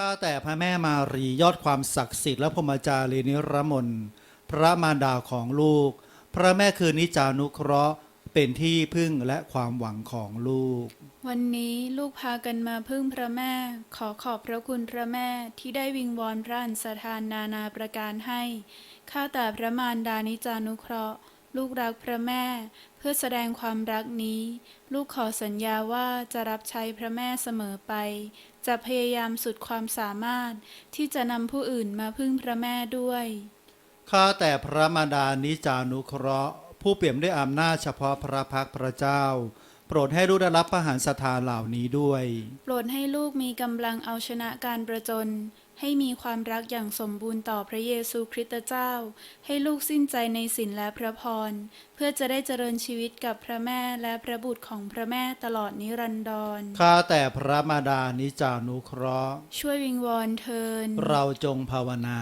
ข้าแต่พระแม่มารียอดความศักดิ์สิทธิ์และพรหมจารีนิรมนพระมารดาของลูก พระแม่คือนิจานุเคราะห์เป็นที่พึ่งและความหวังของลูก วันนี้ลูกพากันมาพึ่งพระแม่ ขอขอบพระคุณพระแม่ที่ได้วิงวอนพระอัญสทานนานาประการให้ ข้าแต่พระมารดานิจานุเคราะห์ ลูกรักพระแม่ เพื่อแสดงความรักนี้ ลูกขอสัญญาว่าจะรับใช้พระแม่เสมอไป จะพยายามสุดความสามารถที่จะนำผู้อื่นมาพึ่งพระแม่ด้วย ข้าแต่พระมารดานิจานุเคราะห์ ผู้เปี่ยมด้วยอำนาจเฉพาะพระพักตร์พระเจ้า โปรดให้ลูกได้รับพระหฤทันสถานเหล่านี้ด้วย โปรดให้ลูกมีกำลังเอาชนะการประจน ให้มีความรักอย่างสมบูรณ์ต่อพระเยซูคริสต์เจ้า ให้ลูกสิ้นใจในศีลและพระพร เพื่อจะได้เจริญชีวิตกับพระแม่และพระบุตรของพระแม่ตลอดนิรันดรข้าแต่พระมารดานิจานุเคราะห์ ช่วยวิงวอนเทิน เราจงภาวนา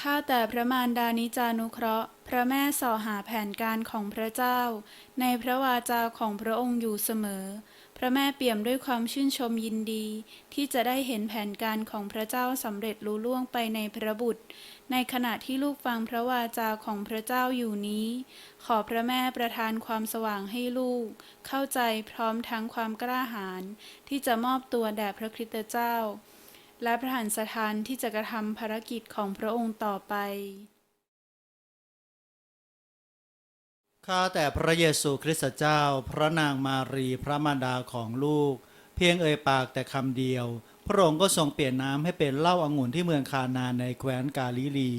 ข้าแต่พระมารดานิจานุเคราะห์พระแม่ส่อหาแผนการของพระเจ้า ในพระวาจาของพระองค์อยู่เสมอ พระแม่เปี่ยมด้วยความชื่นชมยินดี ที่จะได้เห็นแผนการของพระเจ้าสำเร็จลุล่วงไปในพระบุตร ในขณะที่ลูกฟังพระวาจาของพระเจ้าอยู่นี้ ขอพระแม่ประทานความสว่างให้ลูก เข้าใจพร้อมทั้งความกล้าหาญที่จะมอบตัวแด่พระคริสตเจ้า และพระหันสถานที่จะกระทำภารกิจของพระองค์ต่อไป ข้าแต่พระเยซูคริสต์เจ้า พระนางมารีพระมารดาของลูก เพียงเอ่ยปากแต่คำเดียว พระองค์ก็ทรงเปลี่ยนน้ำให้เป็นเหล้าองุ่นที่เมืองคานาในแคว้นกาลิลี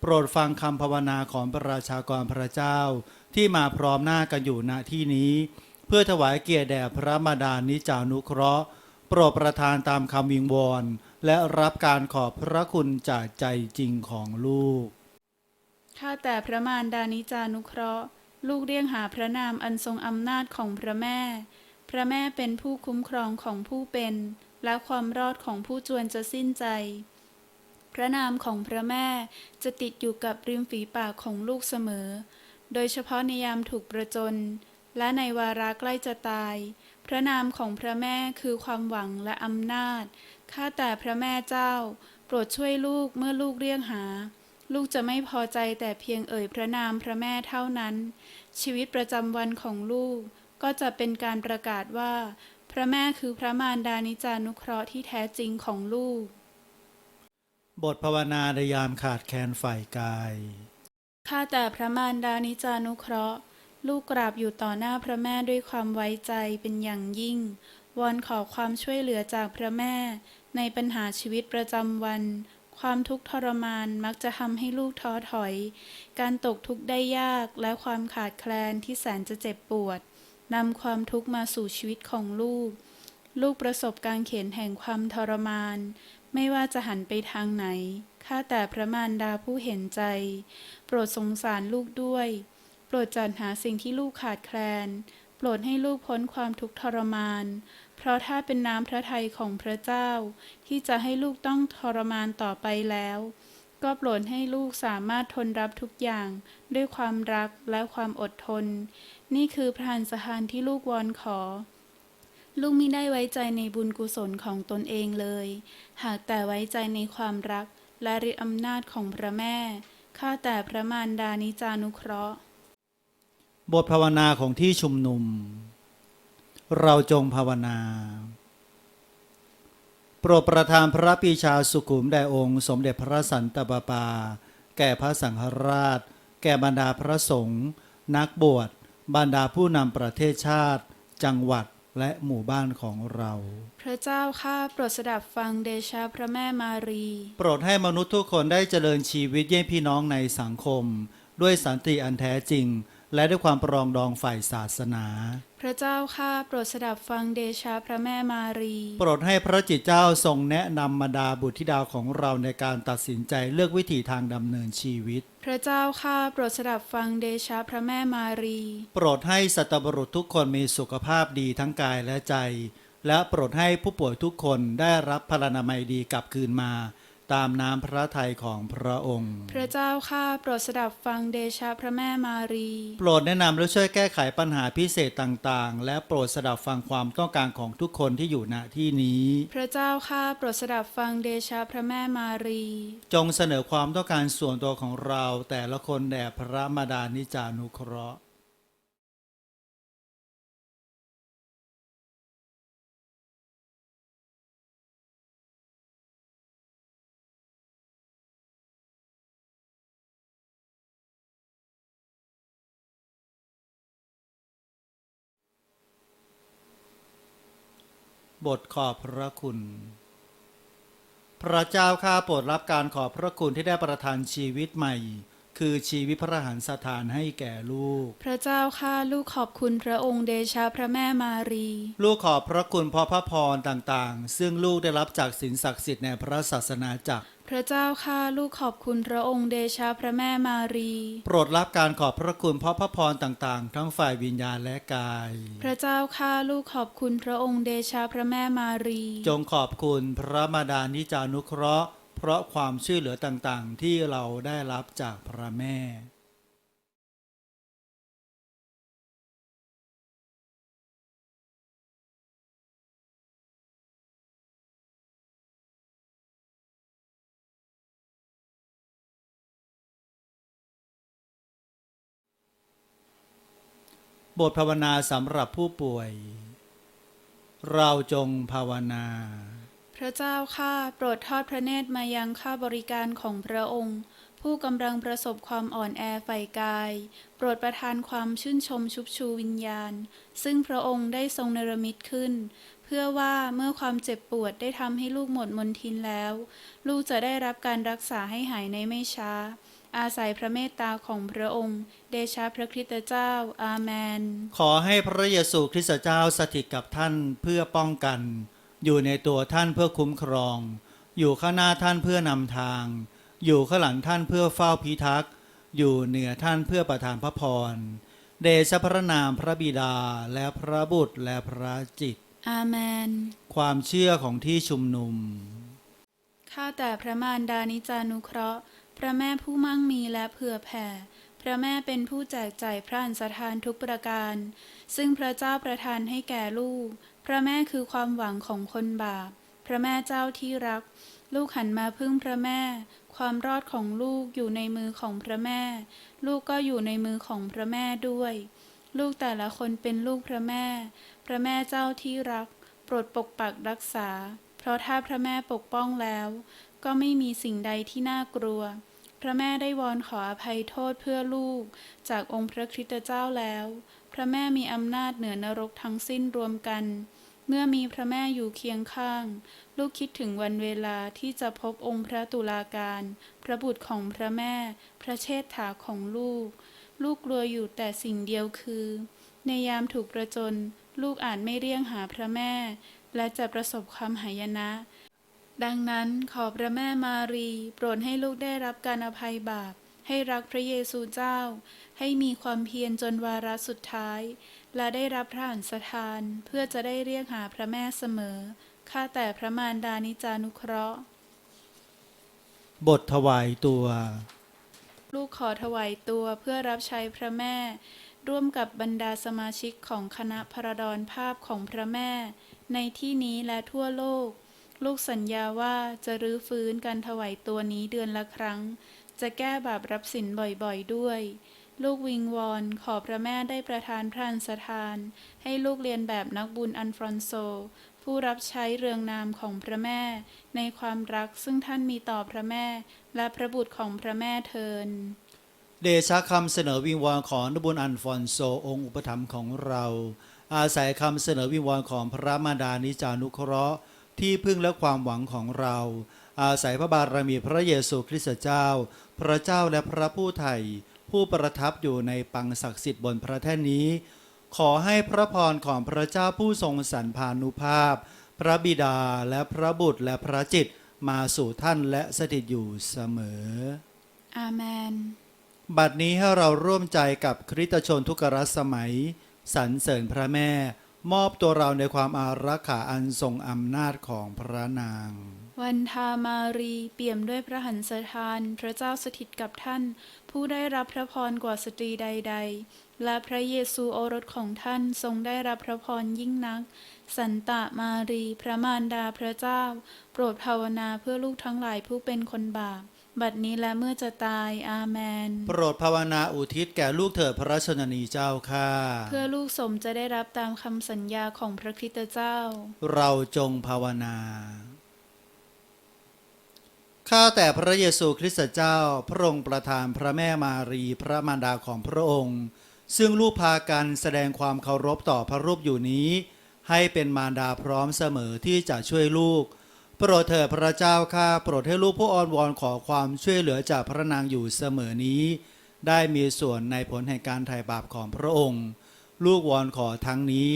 โปรดฟังคำภาวนาของพระราชากรพระเจ้า ที่มาพร้อมหน้ากันอยู่ณที่นี้ เพื่อถวายเกียรติแด่พระมารดานิจานุเคราะห์ โปรดประทานตามคำวิงวอนและรับการขอบพระคุณจากใจจริงของลูกข้าแต่พระมารดานิจานุเคราะห์ ลูกเรียกหาพระนามอันทรงอำนาจของพระแม่ พระแม่เป็นผู้คุ้มครองของผู้เป็น และความรอดของผู้จวนจะสิ้นใจ พระนามของพระแม่จะติดอยู่กับริมฝีปากของลูกเสมอ โดยเฉพาะในยามถูกประจน และในวาระใกล้จะตาย พระนามของพระแม่คือความหวังและอำนาจ ข้าแต่พระแม่เจ้า โปรดช่วยลูกเมื่อลูกเรียกหา ลูกจะไม่พอใจแต่เพียงเอ่ยพระนามพระแม่เท่านั้น ชีวิตประจำวันของลูกก็จะเป็นการประกาศว่า พระแม่คือพระมารดานิจานุเคราะห์ที่แท้จริงของลูก บทภาวนาในยามขาดแคลนฝ่ายกาย ข้าแต่พระมารดานิจานุเคราะห์ ลูกกราบอยู่ต่อหน้าพระแม่ด้วยความไว้ใจเป็นอย่างยิ่ง วอนขอความช่วยเหลือจากพระแม่ ในปัญหาชีวิตประจำวัน ความทุกข์ทรมานมักจะทำให้ลูกท้อถอย การตกทุกข์ได้ยากและความขาดแคลนที่แสนจะเจ็บปวดนำความทุกข์มาสู่ชีวิตของลูก ลูกประสบการเข็นแห่งความทรมาน ไม่ว่าจะหันไปทางไหน ข้าแต่พระมารดาผู้เห็นใจ โปรดสงสารลูกด้วย โปรดจัดหาสิ่งที่ลูกขาดแคลน โปรดให้ลูกพ้นความทุกข์ทรมาน เพราะถ้าเป็นน้ำพระทัยของพระเจ้า ที่จะให้ลูกต้องทรมานต่อไปแล้ว ก็โปรดให้ลูกสามารถทนรับทุกอย่าง ด้วยความรักและความอดทน นี่คือพระหันสถานที่ลูกวอนขอ ลูกมิได้ไว้ใจในบุญกุศลของตนเองเลย หากแต่ไว้ใจในความรักและฤทธิอำนาจของพระแม่ ข้าแต่พระมารดานิจานุเคราะห์ บทภาวนาของที่ชุมนุม เราจงภาวนา โปรดประทานพระปีชาสุขุมแด่องค์ สมเด็จพระสันตะปาปา แก่พระสังฆราช แก่บรรดาพระสงฆ์นักบวชบรรดาผู้นำประเทศชาติ จังหวัดและหมู่บ้านของเรา พระเจ้าข้าโปรดสดับฟังเดชะพระแม่มารี โปรดให้มนุษย์ทุกคนได้เจริญชีวิตเยี่ยงพี่น้องในสังคม ด้วยสันติอันแท้จริง และด้วยความปรองดองฝ่ายศาสนา พระเจ้าข้าโปรดสดับฟังเดชะพระแม่มารี โปรดให้พระจิตเจ้าทรงแนะนำมาดาบุตรธิดาของเราในการตัดสินใจเลือกวิถีทางดำเนินชีวิต พระเจ้าข้าโปรดสดับฟังเดชะพระแม่มารี โปรดให้สัตว์บุรุษทุกคนมีสุขภาพดีทั้งกายและใจ และโปรดให้ผู้ป่วยทุกคนได้รับพลานามัยดีกลับคืนมา ตามน้ำพระทัยของพระองค์ พระเจ้าข้าโปรดสดับฟังเดชะพระแม่มารี โปรดแนะนำและช่วยแก้ไขปัญหาพิเศษต่างๆ และโปรดสดับฟังความต้องการของทุกคนที่อยู่ณที่นี้ พระเจ้าข้าโปรดสดับฟังเดชะพระแม่มารี จงเสนอความต้องการส่วนตัวของเราแต่ละคนแด่พระมารดานิจานุเคราะห์ บทขอบพระคุณ พระเจ้าข้าโปรดรับการขอบพระคุณที่ได้ประทานชีวิตใหม่ คือชีวิตพระหันสถานให้แก่ลูก พระเจ้าข้าลูกขอบคุณพระองค์เดชะพระแม่มารี ลูกขอบพระคุณเพราะพระพรต่างๆ ซึ่งลูกได้รับจากศีลศักดิ์สิทธิ์ในพระศาสนาจักร พระเจ้าข้าลูกขอบคุณพระองค์เดชะพระแม่มารี โปรดรับการขอบพระคุณเพราะพระพรต่างๆ ทั้งฝ่ายวิญญาณและกาย พระเจ้าข้าลูกขอบคุณพระองค์เดชะพระแม่มารี จงขอบคุณพระมารดานิจานุเคราะห์ เพราะความช่วยเหลือต่างๆ ที่เราได้รับจากพระแม่ บทภาวนาสำหรับผู้ป่วย เราจงภาวนา พระเจ้าข้าโปรดทอดพระเนตรมายังข้าบริการของพระองค์ ผู้กำลังประสบความอ่อนแอฝ่ายกาย โปรดประทานความชื่นชมชุบชูวิญญาณ ซึ่งพระองค์ได้ทรงเนรมิตขึ้น เพื่อว่าเมื่อความเจ็บปวดได้ทำให้ลูกหมดมนทินแล้ว ลูกจะได้รับการรักษาให้หายในไม่ช้า อาศัยพระเมตตาของพระองค์ เดชะพระคริสตเจ้า อาเมน ขอให้พระเยซูคริสต์เจ้าสถิตกับท่านเพื่อป้องกัน อยู่ในตัวท่านเพื่อคุ้มครอง อยู่ข้างหน้าท่านเพื่อนำทาง อยู่ข้างหลังท่านเพื่อเฝ้าพิทักษ์อยู่เหนือท่านเพื่อประทานพระพร เดชะพระนามพระบิดาและพระบุตรและพระจิต อาเมน ความเชื่อของที่ชุมนุม ข้าแต่พระมารดานิจานุเคราะห์ พระแม่ผู้มั่งมีและเผื่อแผ่ พระแม่เป็นผู้แจกจ่ายพระอันสถานทุกประการ ซึ่งพระเจ้าประทานให้แก่ลูกพ ระแม่คือความหวังของคนบาป พระแม่เจ้าที่รัก ลูกหันมาพึ่งพระแม่ ความรอดของลูกอยู่ในมือของพระแม่ ลูกก็อยู่ในมือของพระแม่ด้วย ลูกแต่ละคนเป็นลูกพระแม่ พระแม่เจ้าที่รัก โปรดปกปักรักษา เพราะถ้าพระแม่ปกป้องแล้ว ก็ไม่มีสิ่งใดที่น่ากลัว พระแม่ได้วอนขออภัยโทษเพื่อลูก จากองค์พระคริสตเจ้าแล้ว พระแม่มีอำนาจเหนือนรกทั้งสิ้นรวมกัน เมื่อมีพระแม่อยู่เคียงข้าง ลูกคิดถึงวันเวลาที่จะพบองค์พระตุลาการ พระบุตรของพระแม่ พระเชษฐาของลูก ลูกกลัวอยู่แต่สิ่งเดียวคือ ในยามถูกประจน ลูกอาจไม่เรียงหาพระแม่ และจะประสบความหายนะ ดังนั้นขอพระแม่มารี โปรดให้ลูกได้รับการอภัยบาป ให้รักพระเยซูเจ้า ให้มีความเพียรจนวาระสุดท้าย และได้รับพระอันสถานเพื่อจะได้เรียกหาพระแม่เสมอ ข้าแต่พระมารดานิจานุเคราะห์ บทถวายตัว ลูกขอถวายตัวเพื่อรับใช้พระแม่ ร่วมกับบรรดาสมาชิกของคณะพระดอนภาพของพระแม่ ในที่นี้และทั่วโลก ลูกสัญญาว่าจะรื้อฟื้นการถวายตัวนี้เดือนละครั้ง จะแก้บาปรับสินบ่อยๆด้วย ลูกวิงวอนขอพระแม่ได้ประทานพระอันสถาน ให้ลูกเรียนแบบนักบุญอันฟรอนโซ ผู้รับใช้เรืองนามของพระแม่ ในความรักซึ่งท่านมีต่อพระแม่ และพระบุตรของพระแม่เทิน เดชะคำเสนอวิงวอนของนบุญอันฟอนโซองค์อุปถัมภ์ของเรา อาศัยคำเสนอวิงวอนของพระมารดานิจานุเคราะห์ ที่พึ่งและความหวังของเรา อาศัยพระบารมีพระเยซูคริสต์เจ้า พระเจ้าและพระผู้ไถ่ ผู้ประทับอยู่ในปังศักดิ์สิทธิ์บนพระแท่นนี้ ขอให้พระพรของพระเจ้าผู้ทรงสรรพานุภาพ พระบิดาและพระบุตรและพระจิตรมาสู่ท่านและสถิตอยู่เสมอ อาเมน บัดนี้ให้เราร่วมใจกับคริสตชนทุกรัสสมัยสรรเสริญพระแม่ มอบตัวเราในความอารักขาอันทรงอำนาจของพระนาง วันทามารีเปี่ยมด้วยพระหันสถาน พระเจ้าสถิตกับท่าน ผู้ได้รับพระพรกว่าสตรีใด ๆ และพระเยซูโอรสของท่านทรงได้รับพระพรยิ่งนัก สันตะมารี พระมารดาพระเจ้า โปรดภาวนาเพื่อลูกทั้งหลายผู้เป็นคนบาป บัดนี้และเมื่อจะตายอาเมน โปรดภาวนาอุทิศแก่ลูกเถิดพระราชชนนีเจ้าค่ะ เพื่อลูกสมจะได้รับตามคำสัญญาของพระคริสตเจ้า เราจงภาวนา ข้าแต่พระเยซูคริสต์เจ้า พระองค์ประทานพระแม่มารีพระมารดาของพระองค์ ซึ่งลูกพากันแสดงความเคารพต่อพระรูปอยู่นี้ ให้เป็นมารดาพร้อมเสมอที่จะช่วยลูก โปรดเถิดพระเจ้าข้าโปรดให้ลูกผู้อ้อนวอนขอความช่วยเหลือจากพระนางอยู่เสมอนี้ ได้มีส่วนในผลแห่งการไถ่บาปของพระองค์ ลูกวอนขอทั้งนี้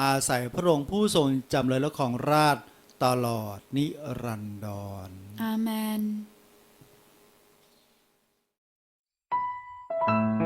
อาศัยพระองค์ผู้ทรงจำเลยและของราช ตลอดนิรันดรอาเมน thank you